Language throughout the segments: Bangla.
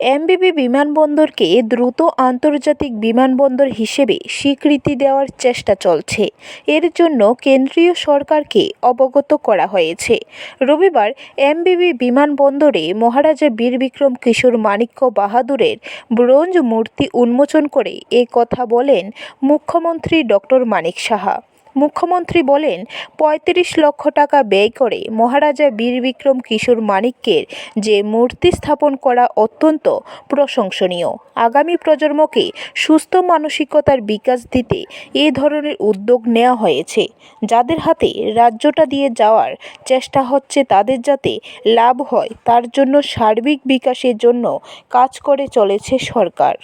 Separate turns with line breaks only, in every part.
এমবিবি বিমানবন্দরকে দ্রুত আন্তর্জাতিক বিমানবন্দর হিসেবে স্বীকৃতি দেওয়ার চেষ্টা চলছে। এর জন্য কেন্দ্রীয় সরকারকে অবগত করা হয়েছে। রবিবার এমবিবি বিমানবন্দরে মহারাজা বীর বিক্রম কিশোর মাণিক্য বাহাদুরের ব্রোঞ্জ মূর্তি উন্মোচন করে এ কথা বলেন মুখ্যমন্ত্রী ডক্টর মানিক সাহা। মুখ্যমন্ত্রী বলেন, পঁয়ত্রিশ লক্ষ টাকা ব্যয় করে মহারাজা বীর বিক্রম কিশোর মাণিক্যের যে মূর্তি স্থাপন করা অত্যন্ত প্রশংসনীয়। আগামী প্রজন্মকে সুস্থ মানসিকতার বিকাশ দিতে এ ধরনের উদ্যোগ নেওয়া হয়েছে। যাদের হাতে রাজ্যটা দিয়ে যাওয়ার চেষ্টা হচ্ছে, তাদের যাতে লাভ হয়, তার জন্য সার্বিক বিকাশের জন্য কাজ করে চলেছে সরকার।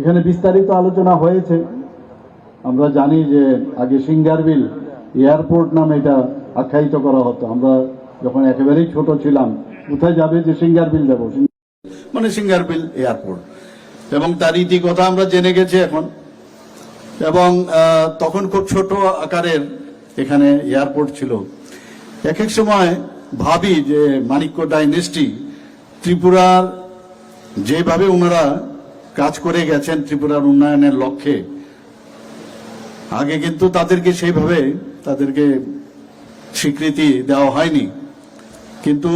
এখানে বিস্তারিত আলোচনা হয়েছে। আমরা জানি যে আগে সিঙ্গারবিল এয়ারপোর্ট নামে এটা আখ্যায়িত করা হতো। আমরা যখন একেবারেই ছোট ছিলাম, কোথায় যাবে যে সিঙ্গারবিল যাব মানে সিঙ্গারবিল এয়ারপোর্ট। এবং তার কথা আমরা জেনে গেছি এখন। এবং তখন খুব ছোট আকারের এখানে এয়ারপোর্ট ছিল। এক এক সময় ভাবি যে মানিক্য ডাইনেস্টি ত্রিপুরার যেভাবে ওনারা কাজ করে গেছেন, ত্রিপুরার উন্নয়নের লক্ষ্যে আগে কিন্তু তাদেরকে সেইভাবে তাদেরকে স্বীকৃতি দেওয়া হয়নি। কিন্তু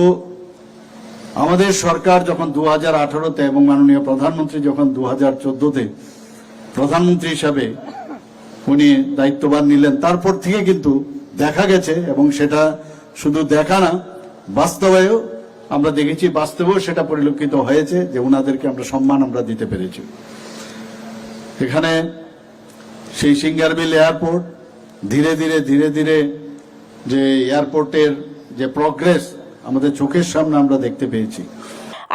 আমাদের সরকার যখন দু হাজার আঠারোতে এবং মাননীয় প্রধানমন্ত্রী যখন দু হাজার চোদ্দতে প্রধানমন্ত্রী হিসাবে উনি দায়িত্ববান নিলেন, তারপর থেকে কিন্তু দেখা গেছে এবং সেটা শুধু দেখা না বাস্তবেও আমরা দেখেছি, বাস্তবেও সেটা পরিলক্ষিত হয়েছে যে ওনাদেরকে আমরা সম্মান আমরা দিতে পেরেছি। এখানে সেই সিঙ্গারবিল এয়ারপোর্ট, ধীরে ধীরে ধীরে ধীরে যে এয়ারপোর্টের যে প্রগ্রেস আমাদের চোখের সামনে আমরা দেখতে পেয়েছি।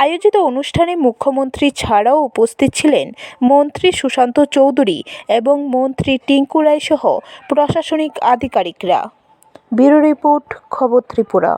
আয়োজিত অনুষ্ঠানে মুখ্যমন্ত্রী ছাড়াও উপস্থিত ছিলেন মন্ত্রী সুশান্ত চৌধুরী এবং মন্ত্রী টিঙ্কু রায় সহ প্রশাসনিক আধিকারিকরা। ব্যুরো রিপোর্ট, খবর ত্রিপুরা।